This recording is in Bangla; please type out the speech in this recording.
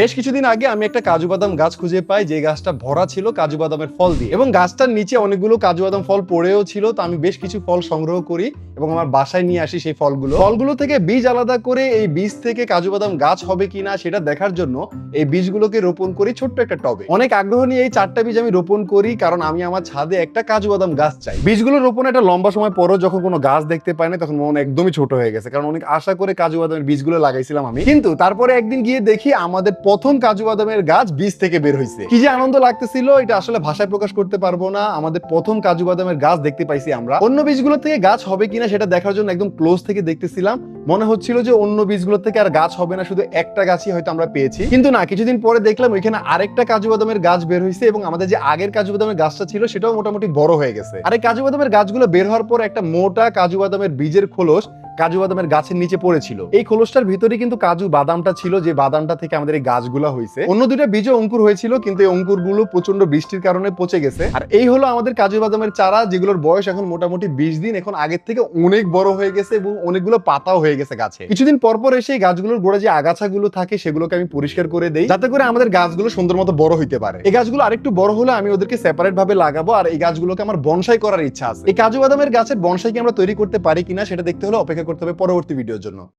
বেশ কিছুদিন আগে আমি একটা কাজু বাদাম গাছ খুঁজে পাই, যে গাছটা ভরা ছিল কাজু বাদামের ফল দিয়ে। এবং গাছটার নিচে অনেকগুলো কাজু বাদাম ফল পড়েও ছিল, তো আমি বেশ কিছু ফল সংগ্রহ করি এবং আমার বাসায় নিয়ে আসি সেই ফলগুলো। ফলগুলো থেকে বীজ আলাদা করে এই বীজ থেকে কাজু বাদাম গাছ হবে কিনা সেটা দেখার জন্য এই বীজগুলোকে রোপণ করি ছোট্ট একটা টবে। অনেক আগ্রহ নিয়ে এই চারটা বীজ আমি রোপণ করি, কারণ আমি আমার ছাদে একটা কাজু বাদাম গাছ চাই। বীজগুলো রোপণ একটা লম্বা সময় পরও যখন কোনো গাছ দেখতে পাই না, তখন মন একদমই ছোট হয়ে গেছে। কারণ অনেক আশা করে কাজু বাদামের বীজগুলো লাগাইছিলাম আমি। কিন্তু তারপরে একদিন গিয়ে দেখি আমাদের প্রথম কাজু বাদামের গাছ বীজ থেকে বের হয়েছে কি যে আনন্দ লাগতেছিল, এটা আসলে ভাষায় প্রকাশ করতে পারব না। আমাদের প্রথম কাজু বাদামের গাছ দেখতে পাইছি আমরা। অন্য বীজগুলো থেকে গাছ হবে কিনা সেটা দেখার জন্য একদম ক্লোজ থেকে দেখতেছিলাম। মনে হচ্ছিল যে অন্য বীজগুলো থেকে আর গাছ হবে না, শুধু একটা গাছই হয়তো আমরা পেয়েছি। কিন্তু না, কিছুদিন পরে দেখলাম ওইখানে আরেকটা কাজু বাদামের গাছ বের হয়েছে এবং আমাদের যে আগের কাজু বাদামের গাছটা ছিল, সেটাও মোটামুটি বড় হয়ে গেছে। আর এই কাজু বাদামের গাছগুলো বের হওয়ার পর একটা মোটা কাজু বাদামের বীজের খোলস কাজু বাদামের গাছের নিচে পড়েছিল। এই খোলসটার ভিতরে কিন্তু কাজু বাদামটা ছিল, যে বাদামটা থেকে আমাদের এই গাছগুলো হয়েছে অন্য দুইটা বীজও অঙ্কুর হয়েছিল, কিন্তু এই অঙ্কুরগুলো প্রচণ্ড বৃষ্টির কারণে পচে গেছে। আর এই হলো আমাদের কাজু বাদামের চারা, যেগুলোর বয়স এখন মোটামুটি বিশ দিন, এখন আগের থেকে অনেক বড় হয়ে গেছে এবং অনেকগুলো পাতাও হয়ে গেছে গাছে। কিছুদিন পর পর এসে এই গাছগুলোর গোড়া যে আগাছাগুলো থাকে, সেগুলোকে আমি পরিষ্কার করে দেই, যাতে করে আমাদের গাছগুলো সুন্দর মতো বড় হইতে পারে। এই গাছগুলো আরেকটু বড় হলে আমি ওদেরকে সেপারেট ভাবে লাগাবো, আর এই গাছগুলোকে আমার বনসাই করার ইচ্ছা আছে। এই কাজু বাদামের গাছের বনসাই কি আমরা তৈরি করতে পারি কিনা, সেটা দেখতে হলে অপেক্ষা করতে হবে পরবর্তী ভিডিওর জন্য।